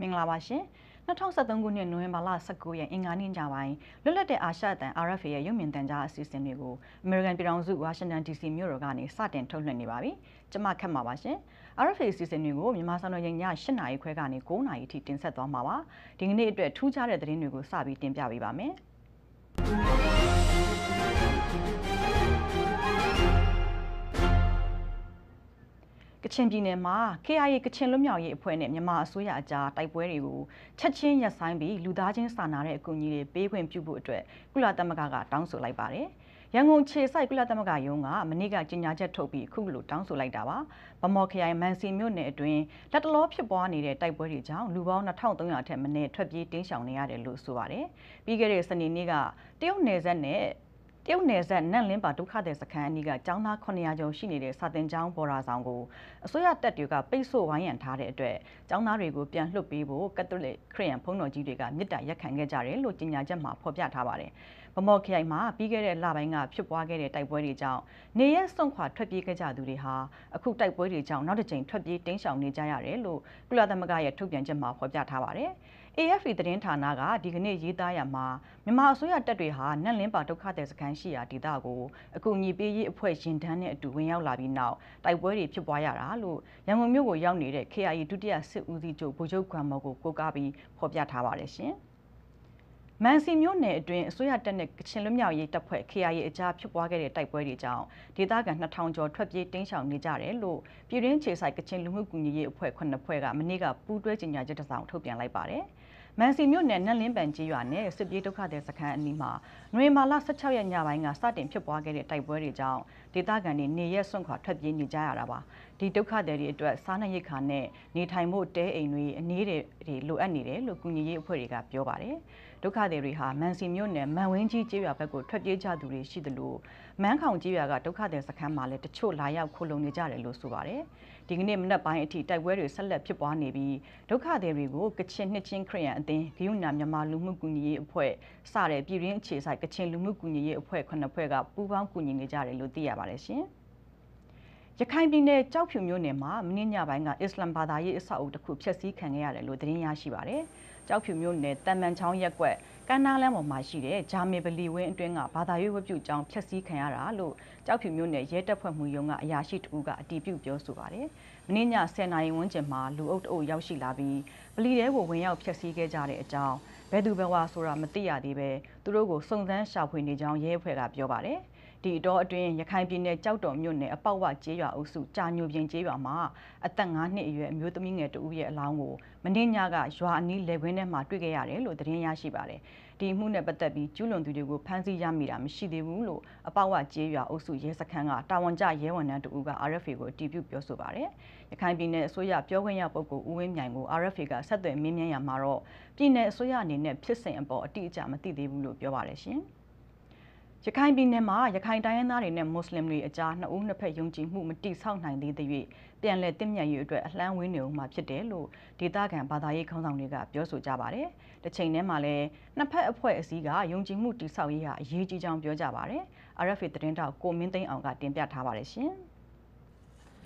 မင်္ဂလာပါရှင်2023ခုနှစ်နိုဝင်ဘာလ19ရက်အင်္ဂါနေ့ညပိုင်းလွတ်လပ်တဲ့အာရှအသံ RFA ရဲ့ရုပ်မြင်သံကြားအစီအစဉ်တွေကို American ပြည်ထောင်စုဝါရှင်တန် DC မြို့တော်ကနေစတင်ထုတ်လွှင့်နေပါပြီ။ကျွန်မခက်မှာပါရှင်။ RFA အစီအစဉ်တွေကိုမြန်မာစံတော်ချိန်ည8နာရီခွဲကနေ9နာရီအထိတင်ဆက်သွားမှာပါ။ဒီကနေ့အတွက်ထူးခြားတဲ့သတင်းတွေကိုစပြီးတင်ပြပေးပါမယ်။ ကချင်ပြည်နယ်မှာ KIA ကချင်လွတ်မြောက်ရေးအဖွဲ့နဲ့မြန်မာအစိုးရအကြားတိုက်ပွဲတွေကိုချက်ချင်းရပ်ဆိုင်းပြီးလူသားချင်းစာနာတဲ့အကူအညီတွေပေးခွင့်ပြုဖို့အတွက်ကုလသမဂ္ဂကတောင်းဆိုလိုက်ပါတယ်။ရန်ကုန်ခြေစိုက်ကုလသမဂ္ဂယုံကမနေ့ကကြေညာချက်ထုတ်ပြီးအခုလိုတောင်းဆိုလိုက်တာပါ။ဗမော်ခရိုင်မန်စီမြို့နယ်အတွင်းလက်တလောဖြစ်ပွားနေတဲ့တိုက်ပွဲတွေကြောင့်လူပေါင်း2300ထက်မနည်းထွက်ပြေးတင်းရှောင်နေရတယ်လို့ဆိုပါတယ်။ပြီးခဲ့တဲ့စနေနေ့ကတရုတ်နယ်စပ်နဲ့ တရုတ်နယ်စပ်နန့်လင်းပါဒုက္ခသည်စခန်းအနီးကကျောင်းသား900ကျော်ရှိနေတဲ့စာတင်ကျောင်းပေါ်ရာဆောင်ကိုအစိုးရတပ်တွေကပိတ်ဆို့ဝိုင်းရံထားတဲ့အတွက်ကျောင်းသားတွေကိုပြန်လွှတ်ပေးဖို့ကက်သလစ်ခရစ်ယာန်ဘုန်းတော်ကြီးတွေကမြစ်တာရက်ခံခဲ့ကြတယ်လို့ကြေညာချက်မှာဖော်ပြထားပါတယ်။ဗမော်ခရိုင်မှာပြီးခဲ့တဲ့လပိုင်းကဖြစ်ပွားခဲ့တဲ့တိုက်ပွဲတွေကြောင့်နေရက်စွန့်ခွာထွက်ပြေးခဲ့ကြသူတွေဟာအခုတိုက်ပွဲတွေကြောင့်နောက်တစ်ကြိမ်ထွက်ပြေးတင်းရှောင်နေကြရတယ်လို့ကုလသမဂ္ဂရဲ့ထုတ်ပြန်ချက်မှာဖော်ပြထားပါတယ်။ AFP သတင်းဌာနကဒီကနေ့ရေးသားရမှာမြန်မာအစိုးရတပ်တွေဟာနန့်လင်းပါဒုက္ခသည်စခန်းရှိရာဒေသကိုအကူအညီပေးရေးအဖွဲ့ရင်တန်းနဲ့အတူဝင်ရောက်လာပြီးနောက်တိုက်ပွဲတွေဖြစ်ပွားရတာလို့ရန်ကုန်မြို့ကိုရောက်နေတဲ့ KIA ဒုတိယစစ်ဦးစီးချုပ်ဗိုလ်ချုပ်ခွန်မော်ကိုကိုကားပြီးဖော်ပြထားပါတယ်ရှင်။ မန်စီမြို့နယ်အတွင်းအစိုးရတပ်နဲ့ကချင်လွတ်မြောက်ရေးတပ်ဖွဲ့ KIA အကြားဖြစ်ပွားခဲ့တဲ့တိုက်ပွဲတွေကြောင့်ဒေသခံ2000ကျော်ထွက်ပြေးတင်းရှောင်နေကြတယ်လို့ပြည်ရင်းခြေဆိုင်ကချင်လူမှုကူညီရေးအဖွဲ့9ဖွဲ့ကမနေ့ကပူးတွဲကြေညာချက်တစ်စောင်ထုတ်ပြန်လိုက်ပါတယ်။မန်စီမြို့နယ်နတ်လင်းပန်ကြီးရွာနဲ့စစ်ပြေးဒုက္ခသည်စခန်းအနီးမှာနွေမာလာ16ရက်ညပိုင်းကစတင်ဖြစ်ပွားခဲ့တဲ့တိုက်ပွဲတွေကြောင့်ဒေသခံတွေနေရက်စွန့်ခွာထွက်ပြေးနေကြရတာပါဒီဒုက္ခသည်တွေအတွက်စားနပ်ရိက္ခာနဲ့နေထိုင်မှုတဲအိမ်တွေအနေတွေလိုအပ်နေတယ်လို့ကုညီရေးအဖွဲ့တွေကပြောပါတယ် ဒုက္ခသည်တွေဟာမန်စီမြို့နယ်မန်ဝင်းကြီးကျေးရွာဘက်ကိုထွက်ပြေးကြသူတွေရှိသလိုမန်းခေါင်ကျေးရွာကဒုက္ခသည်စခန်းမှာလည်းတချို့လာရောက်ခိုလုံနေကြတယ်လို့ဆိုပါတယ်ဒီကနေ့မနက်ပိုင်းအထိတိုက်ပွဲတွေဆက်လက်ဖြစ်ပွားနေပြီးဒုက္ခသည်တွေကိုကချင်နှစ်ချင်းခရီးရန်အသင်းဂိယုနာမြန်မာလူမှုကူညီရေးအဖွဲ့စတဲ့ပြည်ရင်းအခြေစိုက်ကချင်လူမှုကူညီရေးအဖွဲ့ခုနှစ်ဖွဲ့ကပူးပေါင်းကူညီနေကြတယ်လို့သိရပါတယ်ရှင်ရခိုင်ပြည်နယ်ကြောက်ဖြူမြို့နယ်မှာမင်းညပိုင်းကအစ္စလမ်ဘာသာရေးအဆောက်အဦတစ်ခုဖျက်ဆီးခံခဲ့ရတယ်လို့သတင်းရရှိပါတယ်။ ကြောက်ဖြူမြို့နယ်တန်မန်ချောင်းရက်ကွက်ကမ်းနားလမ်းပေါ်မှာရှိတဲ့ဂျာမေပလီဝင်းအတွင်းကဘာသာရေးဝတ်ပြုကျောင်းဖျက်ဆီးခံရတာလို့ကြောက်ဖြူမြို့နယ်ရဲတပ်ဖွဲ့မှူးရုံးကအရာရှိတဦးကအတည်ပြုပြောဆိုပါတယ်။မင်းည10နာရီဝန်းကျင်မှာလူအုပ်တအုပ်ရောက်ရှိလာပြီးပလီတဲကိုဝင်ရောက်ဖျက်ဆီးခဲ့ကြတဲ့အကြောင်းဘယ်သူဘယ်ဝါဆိုတာမသိရသေးပဲသူတို့ကိုစုံစမ်းရှာဖွေနေကြောင်းရဲအဖွဲ့ကပြောပါတယ်။ ဒီတော့အတွင်းရခိုင်ပြည်နယ်ကြောက်တော်မြို့နယ်အပေါက်ဝကျေးရွာအုပ်စုကြာညိုပြင်ကျေးရွာမှာအသက်9နှစ်အရွယ်အမျိုးသမီးငယ်တဦးရဲ့အလောင်းကိုမနေ့ညကရွာအနီးလယ်ကွင်းထဲမှာတွေ့ခဲ့ရတယ်လို့သတင်းရရှိပါတယ်။ဒီမှုနဲ့ပတ်သက်ပြီးကျူးလွန်သူတွေကိုဖမ်းဆီးရမိတာမရှိသေးဘူးလို့အပေါက်ဝကျေးရွာအုပ်စုရဲစခန်းကတာဝန်ကျရဲဝန်ထမ်းတဦးက RFA ကိုအတည်ပြုပြောဆိုပါတယ်။ရခိုင်ပြည်နယ်အစိုးရပြောခွင့်ရပုဂ္ဂိုလ်ဦးဝင်းမြိုင်ကို RFA ကဆက်သွယ်မင်းမြန်းရမှာတော့ပြည်နယ်အစိုးရအနေနဲ့ဖြစ်စဉ်အပေါ်အတိအကျမသိသေးဘူးလို့ပြောပါတယ်ရှင်။ ရခိုင်ပြည်နယ်မှာရခိုင်တိုင်းရင်းသားတွေနဲ့မွတ်စလင်တွေအကြားနှစ်ဦးနှစ်ဖက်ယုံကြည်မှုမတိဆောက်နိုင်သေးသရွေ့ပြန်လည်တင့်မြတ်ရေးအတွက်အလှမ်းဝင်းနေဦးမှာဖြစ်တယ်လို့ဒေသခံဘာသာရေးခေါင်းဆောင်တွေကပြောဆိုကြပါတယ်။တစ်ချိန်တည်းမှာလည်းနှစ်ဖက်အဖွဲ့အစည်းကယုံကြည်မှုတိဆောက်ရေးဟာအရေးကြီးကြောင်းပြောကြပါတယ်။ RFA သတင်းတောက်ကိုမင်းသိန်းအောင်ကတင်ပြထားပါတယ်ရှင်။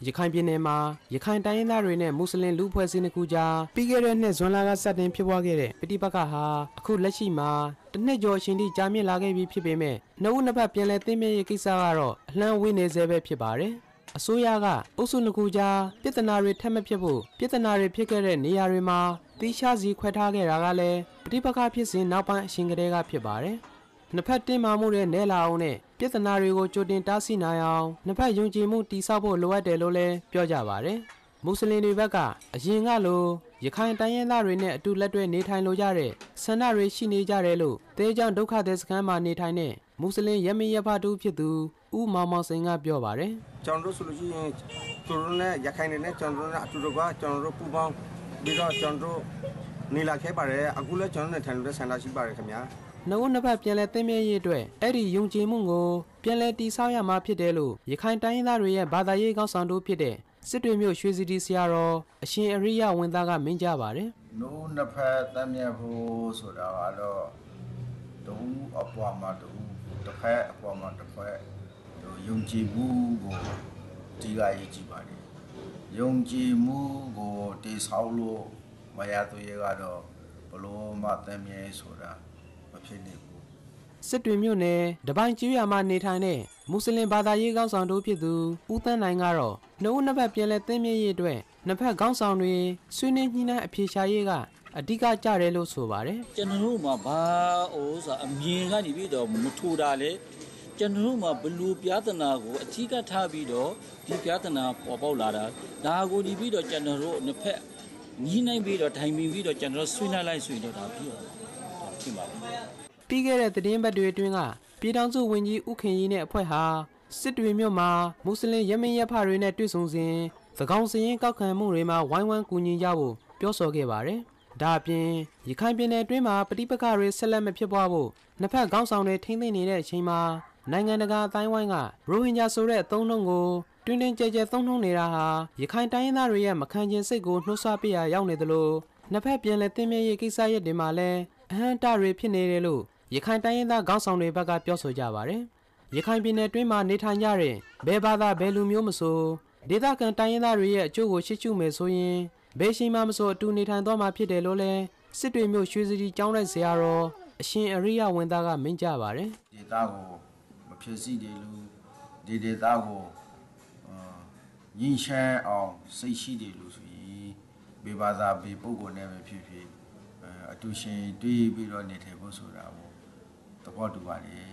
ရခိုင်ပြည်နယ်မှာရခိုင်တိုင်းရင်းသားတွေနဲ့မွတ်စလင်လူဖွဲ့စည်းနှစ်ခုကြားပြီးခဲ့တဲ့နှစ်ဇွန်လကစတင်ဖြစ်ပွားခဲ့တဲ့ပဋိပက္ခဟာအခုလက်ရှိမှာတစ်နှစ်ကျော်ရှင်ထိကြာမြင့်လာခဲ့ပြီဖြစ်ပေမဲ့နှစ်ဦးနှစ်ဖက်ပြန်လည်သိမ်းမြစ်ရေးကိစ္စကတော့အလှမ်းဝေးနေသေးပဲဖြစ်ပါတယ်အစိုးရကအုပ်စုနှစ်ခုကြားပြည်ထနာတွေထပ်မဖြစ်ဖို့ပြည်ထနာတွေဖြစ်ခဲ့တဲ့နေရာတွေမှာတိကျစီခွဲထားခဲ့တာကလည်းပဋိပက္ခဖြစ်စဉ်နောက်ပိုင်းအရှင်ကလေးကဖြစ်ပါတယ်နှစ်ဖက်တင်းမာမှုတွေနဲလာအောင်နဲ့ ပြဿနာတွေကိုကြိုတင်တားဆီးနိုင်အောင်နှစ်ဖက်ယုံကြည်မှုတည်ဆောက်ဖို့လိုအပ်တယ်လို့လည်းပြောကြပါတယ်။မွတ်စလင်တွေဘက်ကအရင်ကလိုရခိုင်တိုင်းရင်းသားတွေနဲ့အတူလက်တွဲနေထိုင်လိုကြတဲ့ဆန္ဒတွေရှိနေကြတယ်လို့တဲကြောင့်ဒုက္ခသည်စခန်းမှာနေထိုင်တဲ့မွတ်စလင်ရမင်းရဖတူဖြစ်သူဦးမောင်မောင်စိန်ကပြောပါတယ်။ကျွန်တော်တို့ဆိုလို့ရှိရင်သူတို့နဲ့ရခိုင်တွေနဲ့ကျွန်တော်တို့နဲ့အတူတကွာကျွန်တော်တို့ပူပေါင်းပြီးတော့ကျွန်တော်တို့နေလာခဲ့ပါတယ်အခုလည်းကျွန်တော်တို့နဲ့ထိုင်လို့ဆန္ဒရှိပါတယ်ခင်ဗျာ။ နှုတ်နှစ်ဖက်ပြန်လည်သိမ်းမြဲရေးအတွက်အဲ့ဒီယုံကြည်မှုကိုပြန်လည်တည်ဆောက်ရမှာဖြစ်တယ်လို့ရခိုင်တိုင်းရင်းသားတွေရဲ့ဘာသာရေးကောင်းဆောင်တို့ဖြစ်တဲ့စစ်တွေမျိုးရွှေစီတီဆရာတော်အရှင်အရိယဝန်သားကမင်းကြပါတယ်။နှုတ်နှစ်ဖက်သိမ်းမြဲဖို့ဆိုတာကတော့တူအပွားမှာတူတစ်ဖက်အပွားမှာတစ်ဖက်ယုံကြည်မှုကိုဒီကရေးကြည့်ပါတယ်။ယုံကြည်မှုကိုတည်ဆောက်လို့မရသူရဲကတော့ဘလို့မှတမ်းမြဲဆိုတာ မဖြစ်နိုင်ဘူးစစ်တွေမြို့နယ်တပိုင်းကျွော်မှာနေထိုင်တဲ့မွတ်စလင်ဘာသာရေးခေါင်းဆောင်တို့ဖြစ်သူဦးသန်းနိုင်ကတော့နှုတ်နှစ်ဖက်ပြန်လဲသင်းမြင့်ရေးအတွက်နှစ်ဖက်ခေါင်းဆောင်တွေဆွေးနွေးညှိနှိုင်းအဖြေရှာရေးကအဓိကကြတယ်လို့ဆိုပါတယ်ကျွန်တော်တို့မှာဘာဟိုဆိုအမြင်ကနေပြီးတော့မထူတာလေကျွန်တော်တို့မှာဘလူပြဿနာကိုအထီးကထားပြီးတော့ဒီပြဿနာပေါ်ပေါက်လာတာဒါကိုဒီပြီးတော့ကျွန်တော်တို့နှစ်ဖက်ညီးနိုင်ပြီးတော့ထိုင်ပင်ပြီးတော့ကျွန်တော်တို့ဆွေးနွေးလိုက်ဆွေးတော့တာပြီးတော့ ဒါဖြစ်ပါဘူးပြီးခဲ့တဲ့သတင်းပတ်တွေအတွင်းကပြည်ထောင်စုဝန်ကြီးဦးခင်ကြီးနဲ့အဖွဲ့ဟာစစ်တွေမြို့မှာမွတ်စလင်ရမင်းရဖတွေနဲ့တွေ့ဆုံစဉ်သကောင်စရင်ကောက်ခံမှုတွေမှာဝိုင်းဝန်းကူညီကြဖို့ပြောဆိုခဲ့ပါတယ်။ဒါအပြင်ရခိုင်ပြည်နယ်အတွင်းမှာပဋိပက္ခတွေဆက်လက်မဖြစ်ပွားဖို့နှစ်ဖက်ခေါင်းဆောင်တွေထိမ့်သိမ့်နေတဲ့အချိန်မှာနိုင်ငံတကာအတိုင်းဝိုင်းကရိုဟင်ဂျာဆိုတဲ့အသုံးနှုန်းကိုတွင်တွင်ကြဲကြဲသုံးနှုန်းနေတာဟာရခိုင်တိုင်းရင်းသားတွေရဲ့မခံကျင်စိတ်ကိုနှိုးဆွပေးရာရောက်နေသလိုနှစ်ဖက်ပြန်လည်တင်မြင့်ရေးကိစ္စရပ်တွေမှာလည်း အဟံတာတွေဖြစ်နေတယ်လို့ရခိုင်တိုင်းရင်းသားခေါင်းဆောင်တွေဘက်ကပြောဆိုကြပါတယ်။ရခိုင်ပြည်နယ်တွင်းမှာနေထိုင်ကြတဲ့ဘယ်ဘာသာဘယ်လူမျိုးမဆိုဒေသခံတိုင်းရင်းသားတွေရဲ့အကျိုးကိုရှေ့ရှုမယ်ဆိုရင်ဘယ်ရှိမှမဆိုအတူနေထိုင်သွားမှာဖြစ်တယ်လို့လဲစစ်တွေမျိုးရွှေစီကျောင်းလိုက်ဆရာတော်အရှင်အရိယဝင်းသားကမင်းကြပါတယ်ဒေတာကိုမဖြစ်စီတယ်လို့ဒီဒေတာကိုအာညှိရှမ်းအောင်စိတ်ရှိတယ်လို့ဆိုရင်ဘေဘာသာဘေပုဂ္ဂိုလ်နဲ့ပဲဖြစ်ဖြစ် အဲအတူရှင်တွေးပြီးတော့နေထိုင်ဖို့ဆိုတာကိုသဘောတူပါတယ်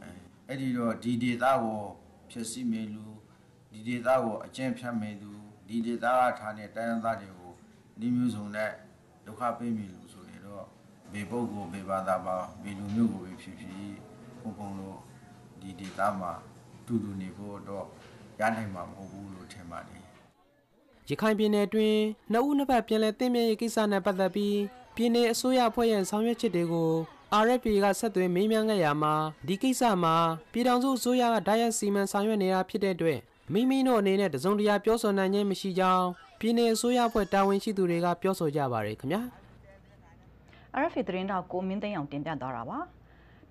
အဲအဲ့ဒီတော့ဒီဒေတာကိုဖြစ်စီမယ်လို့ဒီဒေတာကိုအကျင့်ဖြတ်မယ်သူဒီဒေတာကထားတဲ့တိုင်းရင်းသားတွေကိုဒီမျိုးစုံနဲ့ဒုက္ခပေးမိလို့ဆိုရင်တော့ဘေပုဂ္ဂိုလ်ဘေဘာသာပါဘေလူမျိုးကိုပဲဖြစ်ဖြစ်ဘုံဘုံလို့ဒီဒေတာမှာတူတူနေဖို့တော့ရနိုင်မှာမဟုတ်ဘူးလို့ထင်ပါတယ်။ရခိုင်ပြည်နယ်တွင်းနှစ်ဦးနှစ်ဖက်ပြန်လည်တင်မြင့်ရေးကိစ္စနဲ့ပတ်သက်ပြီး ပြည်내အစိုးရအဖွဲ့ရဲ့ဆောင်ရွက်ချက်တွေကို RFP ကဆက်သွယ်မေးမြန်းခဲ့ရမှာဒီကိစ္စမှာပြည်ထောင်စုအစိုးရကဓာတ်ရိုက်စီမံဆောင်ရွက်နေတာဖြစ်တဲ့အတွက်မိမိတို့အနေနဲ့တစုံတရာပြောဆိုနိုင်ခြင်းမရှိကြောင်းပြည်내အစိုးရအဖွဲ့တာဝန်ရှိသူတွေကပြောဆိုကြပါတယ်ခင်ဗျာ RFA သတင်းတောက်ကိုမင်းသိန်းအောင်တင်ပြသွားတာပါ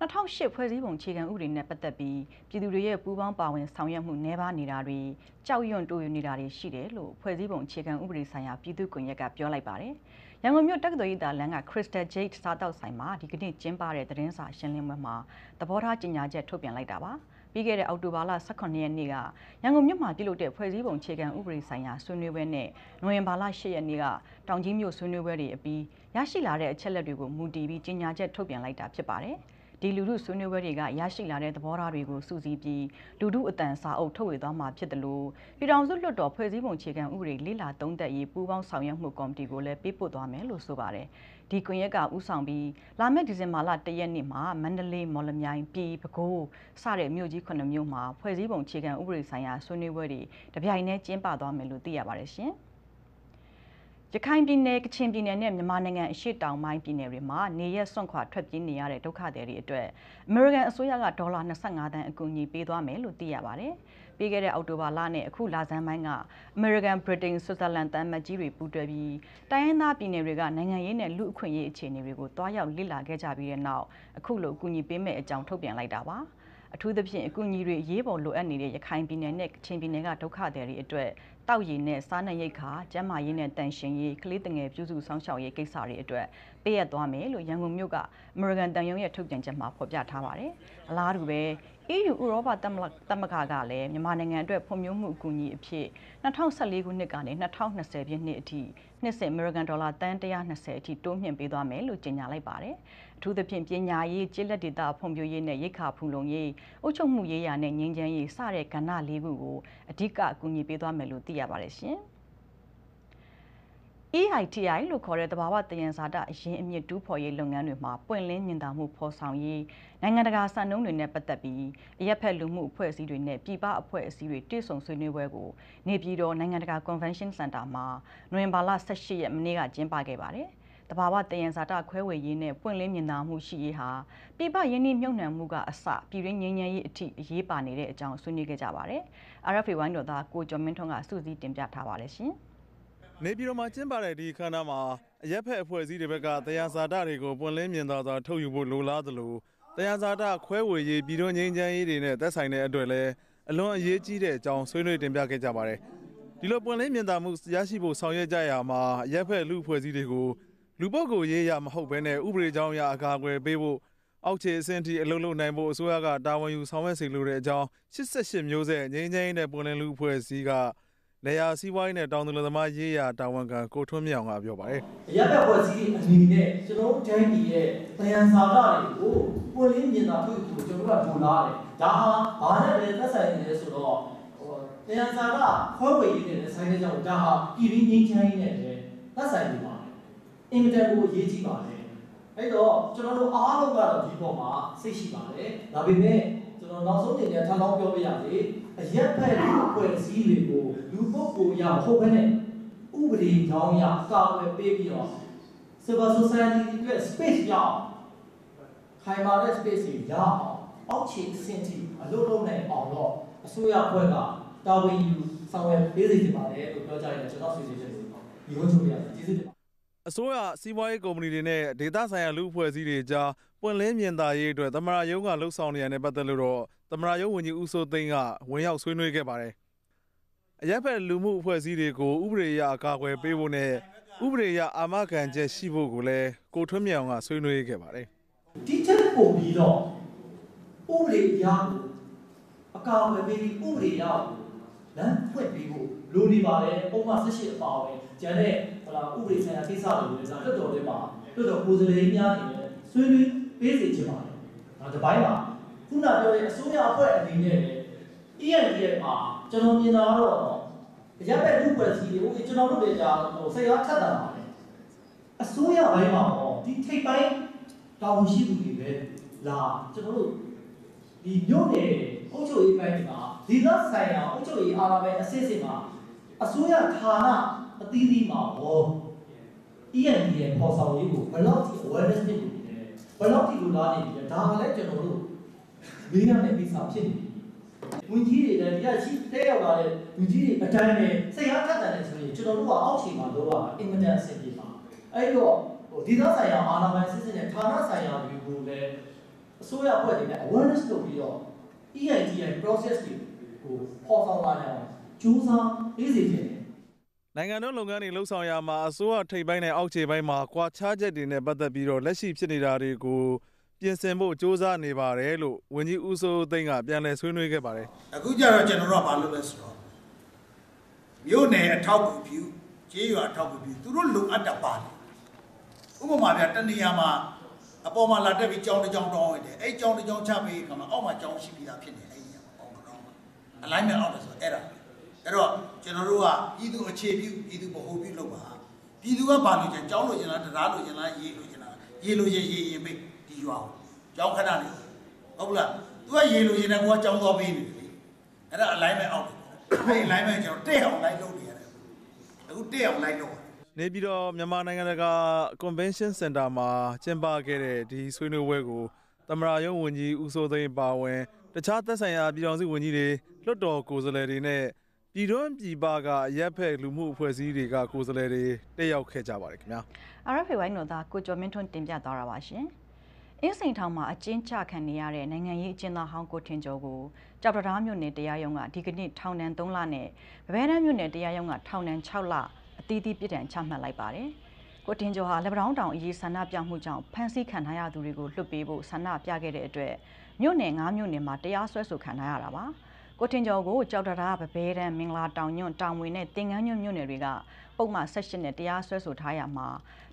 2008ဖွဲ့စည်းပုံအခြေခံဥပဒေနဲ့ပတ်သက်ပြီးပြည်သူတွေရဲ့ပူးပေါင်းပါဝင်ဆောင်ရွက်မှုနှဲပါနေတာတွေကြောက်ရွံ့တိုးယူနေတာတွေရှိတယ်လို့ဖွဲ့စည်းပုံအခြေခံဥပဒေဆိုင်ရာပြည်သူ့ကွန်ရက်ကပြောလိုက်ပါတယ်။ ရန်ကုန်မြို့တက္ကသိုလ်ရိပ်သာလမ်းက Crystal Jade စားတောက်ဆိုင်မှာဒီကနေ့ကျင်းပတဲ့သတင်းစာရှင်းလင်းပွဲမှာသဘောထားကြေညာချက်ထုတ်ပြန်လိုက်တာပါ။ပြီးခဲ့တဲ့အောက်တိုဘာလ18ရက်နေ့ကရန်ကုန်မြို့မှာပြုလုပ်တဲ့ဖွဲ့စည်းပုံအခြေခံဥပဒေဆိုင်ရာဆွေးနွေးပွဲနဲ့နိုဝင်ဘာလ10ရက်နေ့ကတောင်ကြီးမြို့ဆွေးနွေးပွဲတွေအပြီးရရှိလာတဲ့အချက်လက်တွေကိုမူတည်ပြီးကြေညာချက်ထုတ်ပြန်လိုက်တာဖြစ်ပါတယ်။ ဒီလူမှုဆွေးနွေးပွဲတွေကရရှိလာတဲ့သဘောထားတွေကိုစုစည်းပြီးလူမှုအတန်စာအုပ်ထုတ်ဝေသွားမှာဖြစ်တယ်လို့ပြည်ထောင်စုလွှတ်တော်ဖွဲ့စည်းပုံအခြေခံဥပဒေလေးလာသုံးသက်ရေးပူးပေါင်းဆောင်ရွက်မှုကော်မတီကိုလည်းပေးပို့သွားမယ်လို့ဆိုပါတယ်။ဒီကွန်ရက်ကဥဆောင်ပြီးလာမယ့်ဒီဇင်ဘာလ၁ရက်နေ့မှာမန္တလေးမော်လမြိုင်ပြည်ပဲခူးစတဲ့မြို့ကြီးခုနှစ်မြို့မှာဖွဲ့စည်းပုံအခြေခံဥပဒေဆိုင်ရာဆွေးနွေးပွဲတွေတပြိုင်တည်းကျင်းပသွားမယ်လို့သိရပါတယ်ရှင်။ ရခိုင်ပြည်နယ်ကချင်ပြည်နယ်နဲ့မြန်မာနိုင်ငံအရှေ့တောင်ပိုင်းပြည်နယ်တွေမှာနေရက်စွန့်ခွာထွက်ပြေးနေရတဲ့ဒုက္ခသည်တွေအတွက်အမေရိကန်အစိုးရကဒေါ်လာ25သန်းအကူအညီပေးသွားမယ်လို့သိရပါတယ်။ပြီးခဲ့တဲ့အောက်တိုဘာလနဲ့အခုလဆန်းပိုင်းကအမေရိကန်ဗြိတိန်ဆွစ်ဇာလန်တန်မတ်ကြီးတွေပူးတွဲပြီးတိုင်းရင်းသားပြည်နယ်တွေကနိုင်ငံရေးနဲ့လူအခွင့်အရေးအခြေအနေတွေကိုတွားရောက်လေ့လာခဲ့ကြပြီးတဲ့နောက်အခုလိုအကူအညီပေးမဲ့အကြောင်းထုတ်ပြန်လိုက်တာပါ။အထူးသဖြင့်အကူအညီတွေရေးပေါ်လိုအပ်နေတဲ့ရခိုင်ပြည်နယ်နဲ့ကချင်ပြည်နယ်ကဒုက္ခသည်တွေအတွက် တောက်ရည်နဲ့စားနပ်ရိက္ခာကျန်းမာရေးနဲ့တန်ရှင်ရေးကလေးတငယ်ပြုစုဆောင်ရှောက်ရေးကိစ္စတွေအတွက်ပေးရသွားမယ်လို့ရန်ကုန်မြို့ကအမေရိကန်တန်ယုံရဲ့ထုတ်ပြန်ချက်မှာဖော်ပြထားပါတယ်။အလားတူပဲ EU ဥရောပသမဂ္ဂကလည်းမြန်မာနိုင်ငံအတွက်ဖွံ့ဖြိုးမှုအကူအညီအဖြစ်2014ခုနှစ်ကနေ2020ပြည့်နှစ်အထိ နှစ်စဉ် အမေရိကန်ဒေါ်လာတန်120အထိတိုးမြှင့်ပေးသွားမယ်လို့ကြေညာလိုက်ပါတယ်။အထူးသဖြင့်ပညာရေးကျေးလက်ဒေသဖွံ့ဖြိုးရေးနဲ့ရိက္ခာဖူလုံရေးအုပ်ချုပ်မှုရေးရာနဲ့ငြိမ်းချမ်းရေးစတဲ့ကဏ္ဍလေးခုကိုအဓိကအကူအညီပေးသွားမယ်လို့သိရပါတယ်ရှင်။ EITI လို့ခေါ်တဲ့တဘာဝတယံဇာတအရင်အမြင့်တူးဖော်ရေးလုပ်ငန်းတွေမှာပွင့်လင်းမြင်သာမှုဖော်ဆောင်ရေးနိုင်ငံတကာစံနှုန်းတွေနဲ့ပတ်သက်ပြီးအရက်ဖက်လူမှုအဖွဲ့အစည်းတွေနဲ့ပြည်ပအဖွဲ့အစည်းတွေတွေ့ဆုံဆွေးနွေးပွဲကိုနေပြည်တော်နိုင်ငံတကာ Convention Center မှာနိုဝင်ဘာလ18ရက်မနေ့ကကျင်းပခဲ့ပါတယ်။တဘာဝတယံဇာတခွဲဝေရေးနဲ့ပွင့်လင်းမြင်သာမှုရှိရေးဟာပြည်ပရင်းနှီးမြှုပ်နှံမှုကအစပြည်ရင်းငြိမ်းချမ်းရေးအထိအရေးပါနေတဲ့အကြောင်းဆွေးနွေးခဲ့ကြပါတယ်။ RFA ဝိုင်းတော်သားကိုကျော်မင်းထွန်းကစူးစီးတင်ပြထားပါတယ်ရှင်။ နေပြည်တော်မှာကျင်းပတဲ့ဒီအခမ်းအနားမှာအရက်ဖက်အဖွဲ့အစည်းတွေဘက်ကတရားစာတတွေကိုပွင့်လင်းမြင်သာစွာထုတ်ယူဖို့လိုလားသလိုတရားစာတခွဲဝေရေးပြည်တွင်းငြိမ်းချမ်းရေးတွေနဲ့သက်ဆိုင်တဲ့အတွက်လည်းအလွန်အရေးကြီးတဲ့အကြောင်းဆွေးနွေးတင်ပြခဲ့ကြပါတယ်ဒီလိုပွင့်လင်းမြင်သာမှုရရှိဖို့ဆောင်ရွက်ကြရမှာအရက်ဖက်လူဖွဲ့စည်းတွေကိုလူပုဂ္ဂိုလ်ရေးရမဟုတ်ဘဲနဲ့ဥပဒေကြောင်းအရအကာအကွယ်ပေးဖို့အောက်ခြေအဆင့်ထိအလုံးလုံးနိုင်ဖို့အစိုးရကတာဝန်ယူဆောင်ရွက်စီလိုတဲ့အကြောင်း88မျိုးဆက်ငြိမ်းချမ်းရေးနဲ့ပွင့်လင်းလူဖွဲ့စည်းက နေရာစီးပွားရေးနဲ့တောင်သူလယ်သမားရေးရာတာဝန်ခံကိုထွန်းမြောင်ကပြောပါတယ်အရက်ဘက်ဖွဲ့စည်းအနေနဲ့ကျွန်တော်တို့တိုင်းပြည်ရဲ့တရားစာကတွေကိုပွင့်လင်းမြင်သာမှုကိုကျွန်တော်တို့ကဒူလာတယ်။ဒါဟာဘာနဲ့လဲသက်ဆိုင်နေလဲဆိုတော့ဟိုတရားစာကခွဲဝေရေးနေတဲ့ဆိုင်တဲ့ကြောင့်ဒါဟာပြည်ရင်းငင်းချမ်းရေးနဲ့လည်းသက်ဆိုင်နေပါတယ်။အင်မတန်ကိုအရေးကြီးပါတယ်။အဲ့တော့ကျွန်တော်တို့အားလုံးကတော့ဒီပေါ်မှာစိတ်ရှိပါတယ်။ဒါပေမဲ့ ကျွန်တော်နောက်ဆုံးအနေနဲ့ထားကောင်းပြောပြရစီအရက်ဘက်လူအဖွဲ့အစည်းတွေကိုလူပုဂ္ဂိုလ်ရဟုတ်ဘဲနဲ့ဥပဒေကြောင်းအရကာဝယ်ပေးပြီးတော့ civil society အတွက် space ရအောင်ခိုင်မာတဲ့ space တွေရအောင်အောက်ခြေအဆင့်ထိအလုပ်လုပ်နိုင်အောင်တော့အစိုးရအဖွဲ့ကတာဝန်ယူဆောင်ရွက်ပေးစီတင်ပါတယ်လို့ပြောကြရတယ်ကျွန်တော်ဆွေးနွေးချက်ကိုဒီလိုချုပ်ပြရတယ်ကျေးဇူးတင်ပါ အစိုးရစီးပွားရေးကုမ္ပဏီတွေနဲ့ဒေသဆိုင်ရာလူအဖွဲ့အစည်းတွေကြားပွင့်လင်းမြင်သာရေးအတွက်သမရာယုံကလှုပ်ဆောင်နေရတဲ့ပတ်သက်လို့တော့သမရာယုံဝန်ကြီးဦးစိုးသိန်းကဝင်ရောက်ဆွေးနွေးခဲ့ပါတယ်။အရက်ဖက်လူမှုအဖွဲ့အစည်းတွေကိုဥပဒေအရအကာအကွယ်ပေးဖို့နဲ့ဥပဒေအရအာမခံချက်ရှိဖို့ကိုလည်းကိုထွန်းမြောင်ကဆွေးနွေးခဲ့ပါတယ်ဒီထက်ပိုပြီးတော့ဥပဒေအရကိုအကာအကွယ်ပေးပြီးဥပဒေအရကိုလမ်းဖွင့်ပေးဖို့ လိုနေပါတယ်ပုံမှန်၁၈အပါအဝင်ကျန်တဲ့ဟလာဥပဒေဆိုင်ရာကိစ္စတွေလည်းဒါလွတ်တော်တွေမှာလွတ်တော်ကိုယ်စားလှယ်များနေတယ်ဆွေးနွေးပေးစီချင်ပါတယ်ဒါတစ်ပိုင်းပါခုနပြောတဲ့အစိုးရအဖွဲ့အနေနဲ့လည်း END ရဲ့မှာကျွန်တော်မြင်တာကတော့ရတဲ့လူပွဲစီတွေဟိုကျွန်တော်တို့လည်းကြာဟိုစိတ်အားထက်တာပါတယ်အစိုးရဘိုင်းမှာတော့ဒီထိပ်ပိုင်းတာဝန်ရှိသူတွေပဲလာကျွန်တော်တို့ဒီမြို့နယ်အုပ်ချုပ်ရေးပိုင်းမှာဒီသက်ဆိုင်ရာအုပ်ချုပ်ရေးအာဏာပိုင်အစစ်စစ်မှာ အစိုးရဌာနအသီးသီးမှာဟော END ရဲ့ပေါ်ဆောင်ရေးကိုဘယ်လောက်ထိ awareness ဖြစ်နေလဲဘယ်လောက်ထိလိုလားနေပြီလဲဒါကလည်းကျွန်တော်တို့မေးရမယ့်ကိစ္စဖြစ်နေပြီဝင်ကြီးတွေလည်းဒီကရှိတဲ့ရောက်လာတဲ့ဝင်ကြီးတွေအတိုင်းပဲစိတ်အားထက်တယ်ဆိုရင်ကျွန်တော်တို့ကအောက်ခြေမှာလောကအင်မတန်အဆင်ပြေပါအဲ့တော့ဟိုဒီသားဆိုင်ရာအာဏာပိုင်စစ်စစ်နဲ့ဌာနဆိုင်ရာတွေကိုလည်းအစိုးရအဖွဲ့တွေနဲ့ awareness လုပ်ပြီးတော့ EITI process တွေကိုပေါ်ဆောင်လာကြအောင် ကြိုးစားပေးစီခြင်း။နိုင်ငံတော်လုပ်ငန်းတွေလှုပ်ဆောင်ရမှာအစိုးရထိပ်ပိုင်းနဲ့အောက်ခြေပိုင်းမှာကွာခြားချက်တွေနဲ့ပတ်သက်ပြီးတော့လက်ရှိဖြစ်နေတာတွေကိုပြင်ဆင်ဖို့စ조사နေပါတယ်လို့ဝန်ကြီးဦးစိုးသိန်းကပြန်လည်ဆွေးနွေးခဲ့ပါတယ်အခုကျတော့ကျွန်တော်တို့ကဘာလုပ်လဲဆိုတော့မြို့နယ်အထောက်အကူပြုကျေးရွာအထောက်အကူပြုသူတို့လုံအပ်တာပါတယ်ဥပမာပြတနေရာမှာအပေါ်မှာလာတက်ပြီးကြောင်းတစ်ကြောင်းတောင်းရတယ်အဲ့ကြောင်းတစ်ကြောင်းချပေးခါမှာအောက်မှာကြောင်းရှိပြီးသားဖြစ်နေအဲ့ဒီအောက်မှာတော့ alignment အောက်တယ်ဆိုအဲ့ဒါ အဲ့တော့ကျွန်တော်တို့ကပြည်သူအခြေပြုပြည်သူဗဟိုပြုလုပ်ပါပြည်သူကဘာလို့ကျန်ကြောင်းလို့ကျင်လားတရားလို့ကျင်လားရေးလို့ကျင်လားရေးလို့ရေးရေးရေးပေးဒီရွာကိုကြောင်းခဏနေဟုတ်လား तू ကရေးလို့ကျင်တယ်ကိုကကြောင်းသွားပေးနေတယ်လေအဲ့ဒါ alignment အောက်တယ်အဲ့ alignment ကျွန်တော်တက်အောင်လိုက်လုပ်နေရတယ်အခုတက်အောင်လိုက်လုပ်။နေပြီးတော့မြန်မာနိုင်ငံတကာ Convention Center မှာကျင်းပခဲ့တဲ့ဒီဆွေးနွေးပွဲကိုသမရာယုံဝန်ကြီးဦးစိုးသိန်းပါဝင် တခြားသက်ဆိုင်ရာပြည်ထောင်စုဝန်ကြီးတွေလွှတ်တော်ကိုယ်စားလှယ်တွေနဲ့ ပြည်တွင်းပြည်ပကအရက်ဖက်လူမှုအဖွဲ့အစည်းတွေကကိုယ်စားလှယ်တွေတက်ရောက်ခဲ့ကြပါတယ်ခင်ဗျာ။ RFA ဝိုင်းတော်သားကိုကျော်မင်းထွန်းတင်ပြသွားတာပါရှင်။အင်းစိန်ထောင်မှာအကျဉ်းချခံနေရတဲ့နိုင်ငံရေးအကျဉ်းသားဟောင်းကိုထင်ကျော်ကိုကြောက်တရားမြို့နယ်တရားရုံးကဒီကနေ့ထောင်ဒဏ်3လနဲ့ဗဘဲတန်းမြို့နယ်တရားရုံးကထောင်ဒဏ်6လအသီးသီးပြစ်ဒဏ်ချမှတ်လိုက်ပါတယ်။ကိုတင်ကျော်ဟာလက်ပတောင်းတောင်အရေးဆန္ဒပြမှုကြောင့်ဖမ်းဆီးခံထားရသူတွေကိုလွှတ်ပေးဖို့ဆန္ဒပြခဲ့တဲ့အတွက်မြို့နယ်9မြို့နယ်မှာတရားစွဲဆိုခံထားရတာပါ။ ကိုတင်ကျော်ကိုကြောက်တရားဗဘဲတန်းမင်္ဂလာတောင်ညွန့်တောင်ဝင်နဲ့တင်ကန်းညွန့်မြို့နယ်တွေကပုံမှန်16နဲ့တရားစွဲဆိုထားရမှာ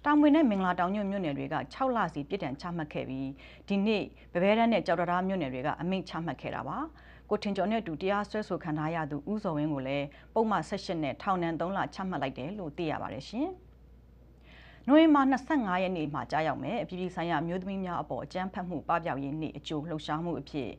တောင်ဝင်နဲ့မင်္ဂလာတောင်ညွန့်မြို့နယ်တွေက6လစီပြစ်ဒဏ်ချမှတ်ခဲ့ပြီးဒီနေ့ဗဘဲတန်းနဲ့ကြောက်တရားမြို့နယ်တွေကအမိန့်ချမှတ်ခဲ့တာပါ။ကိုထင်ကျော်နဲ့အတူတရားစွဲဆိုခံထားရသူဦးစောဝင်းကိုလည်းပုံမှန်16နဲ့ထောင်ဒဏ်3လချမှတ်လိုက်တယ်လို့သိရပါတယ်ရှင်။နိုဝင်ဘာ25ရက်နေ့မှာကြားရောက်မယ်အပြည်ပြည်ဆိုင်ရာမျိုးသမီးများအပေါ်အကြမ်းဖက်မှုပပျောက်ရေးနေ့အကျိုးလှုပ်ရှားမှုအဖြစ်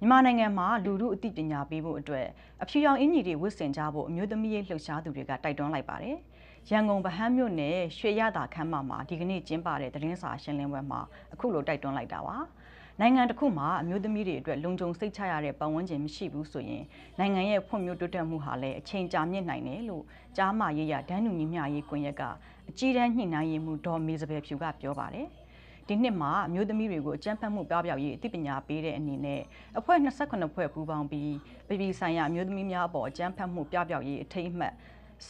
မြန်မာနိုင်ငံမှာလူမှုအသိပညာပေးဖို့အတွက်အဖြူရောင်အင်ဂျီတွေဝတ်ဆင်ကြဖို့အမျိုးသမီးရေးလှုပ်ရှားသူတွေကတိုက်တွန်းလိုက်ပါတယ်။ရန်ကုန်ဗဟန်းမြို့နယ်ရွှေရတာခမ်းမမှာဒီကနေ့ကျင်းပတဲ့သတင်းစာရှင်းလင်းပွဲမှာအခုလိုတိုက်တွန်းလိုက်တာပါ။နိုင်ငံတစ်ခုမှာအမျိုးသမီးတွေအတွက်လုံခြုံစိတ်ချရတဲ့ပတ်ဝန်းကျင်မရှိဘူးဆိုရင်နိုင်ငံရဲ့ဖွံ့ဖြိုးတိုးတက်မှုဟာလည်းအချိန်ကြာမြင့်နိုင်တယ်လို့ကြားမရေးရဒန်းနူညီမျှရေးကွန်ရက်ကအကြီးတန်းညှိနှိုင်းရေးမှူးဒေါ်မေစပယ်ဖြူကပြောပါတယ်။ ဒီနှစ်မှာအမျိုးသမီးတွေကိုအကြမ်းဖက်မှုပြောက်ပြောက်ရေးအသိပညာပေးတဲ့အနေနဲ့အဖွဲ့28ဖွဲ့ပူးပေါင်းပြီးပြည်ပြည်ဆိုင်ရာအမျိုးသမီးများအပေါ်အကြမ်းဖက်မှုပြောက်ပြောက်ရေးအထိတ်အမှတ်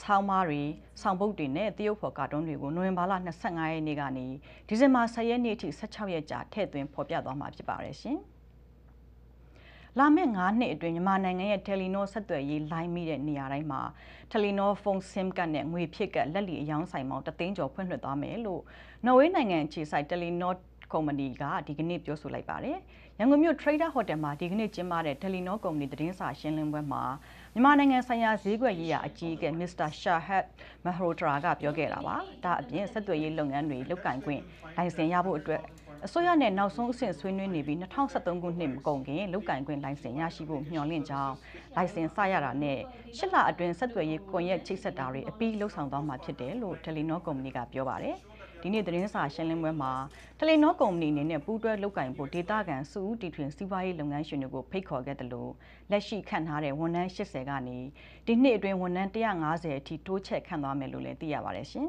ဆောင်းပါးတွေဆောင်းပုတ်တွေနဲ့တရုတ်ဖော်ကာတွန်းတွေကိုနိုဝင်ဘာလ25ရက်နေ့ကနေဒီဇင်ဘာ10ရက်နေ့အထိ16ရက်ကြာထည့်သွင်းဖော်ပြသွားမှာဖြစ်ပါတယ်ရှင်။ လာမယ့်9နှစ်အတွင်းမြန်မာနိုင်ငံရဲ့ Telenor ဆက်သွယ်ရေးလိုင်းမိတဲ့နေရာတိုင်းမှာ Telenor phone SIM ကတ်နဲ့ငွေဖြစ်ကတ်လက်လီအယောင်းဆိုင်ပေါင်းတသိန်းကျော်ဖွင့်လှစ်သွားမယ်လို့နော်ဝေးနိုင်ငံခြေဆိုင် Telenor ကုမ္ပဏီကဒီကနေ့ပြောဆိုလိုက်ပါတယ်။ရန်ကုန်မြို့ Trader Hotel မှာဒီကနေ့ကျင်းပတဲ့ Telenor ကုမ္ပဏီသတင်းစာရှင်းလင်းပွဲမှာမြန်မာနိုင်ငံဆိုင်ရာဈေးကွက်ရေးရာအကြီးအကဲ Mr. Shahad Mahrotra ကပြောခဲ့တာပါ။ဒါအပြင်ဆက်သွယ်ရေးလုပ်ငန်းတွေလုပ်ကင်ခွင့်လိုင်စင်ရဖို့အတွက် အစိုးရနဲ့နောက်ဆုံးအဆင့်ဆွေးနွေးနေပြီး2023ခုနှစ်မကုန်ခင်လုတ်ကင်ခွင့်လိုင်စင်ရရှိဖို့မျှော်လင့်ကြောင်းလိုင်စင်စရတာနဲ့ရှစ်လအတွင်းဆက်သွယ်ရေးကွန်ရက်ချိတ်ဆက်တာတွေအပြီးလှုပ်ဆောင်သွားမှာဖြစ်တယ်လို့ Telenor ကုမ္ပဏီကပြောပါတယ်ဒီနေ့သတင်းစာရှင်းလင်းပွဲမှာ Telenor ကုမ္ပဏီအနေနဲ့ပူးတွဲလုတ်ကင်ဖို့ဒေတာကန်စုဦးတီထွင်စီးပွားရေးလုပ်ငန်းရှင်တွေကိုဖိတ်ခေါ်ခဲ့တယ်လို့လက်ရှိခန့်ထားတဲ့ဝန်ထမ်း80ကနေဒီနှစ်အတွင်းဝန်ထမ်း150အထိတိုးချက်ခန့်သွားမယ်လို့လည်းသိရပါတယ်ရှင်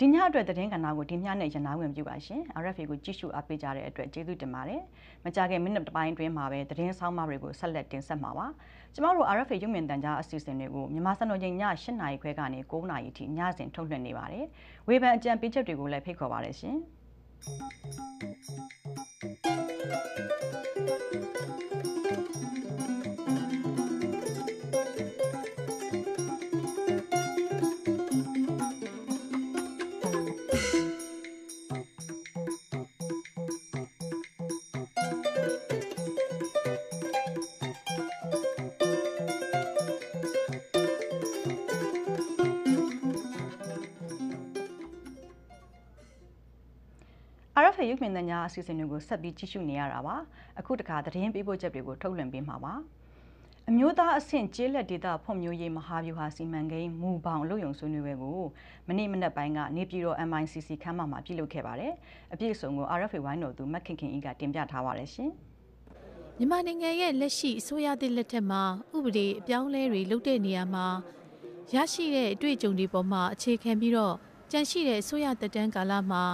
ဒီညအတွက်သတင်းကဏ္ဍကိုဒီညနဲ့ရနာဝင်ပြုပါရှင် RFA ကိုကြည့်ရှုအားပေးကြတဲ့အတွက်ကျေးဇူးတင်ပါတယ်မကြခင်မိနစ်တစ်ပိုင်းတွင်းမှာပဲသတင်းဆောင်မတွေကိုဆက်လက်တင်ဆက်မှာပါကျမတို့ RFA ရုပ်မြင်သံကြားအစီအစဉ်တွေကိုမြန်မာစံတော်ချိန်ည8:00နာရီခွဲကနေ9:00နာရီထိညစဉ်ထုတ်လွှင့်နေပါတယ်ဝေဖန်အကြံပေးချက်တွေကိုလည်းဖိတ်ခေါ်ပါရရှင် ရုပ်မြင်သံကြားအစီအစဉ်တွေကိုဆက်ပြီးကြည့်ရှုနေရတာပါအခုတခါသတင်းပေးပို့ချက်တွေကိုထုတ်လွှင့်ပေးမှာပါအမျိုးသားအဆင့်ကျေးလက်ဒေသဖွံ့ဖြိုးရေးမဟာဗျူဟာစီမံကိန်းမူပေါင်းလုပ်ယုံဆွေးနွေးပွဲကိုမနေ့မနက်ပိုင်းကနေပြည်တော် MICC ခန်းမမှာပြုလုပ်ခဲ့ပါတယ်အပြည့်အစုံကို RFA ဝိုင်းတော်သူမက်ခင်ခင်အီကတင်ပြထားပါတယ်ရှင်မြန်မာနိုင်ငံရဲ့လက်ရှိအစိုးရသစ်လက်ထက်မှာဥပဒေအပြောင်းလဲတွေလုပ်တဲ့နေရာမှာရရှိတဲ့အတွေ့အကြုံတွေပေါ်မှာအခြေခံပြီးတော့ကြန့်ရှိတဲ့အစိုးရတက်တန်းကာလမှာ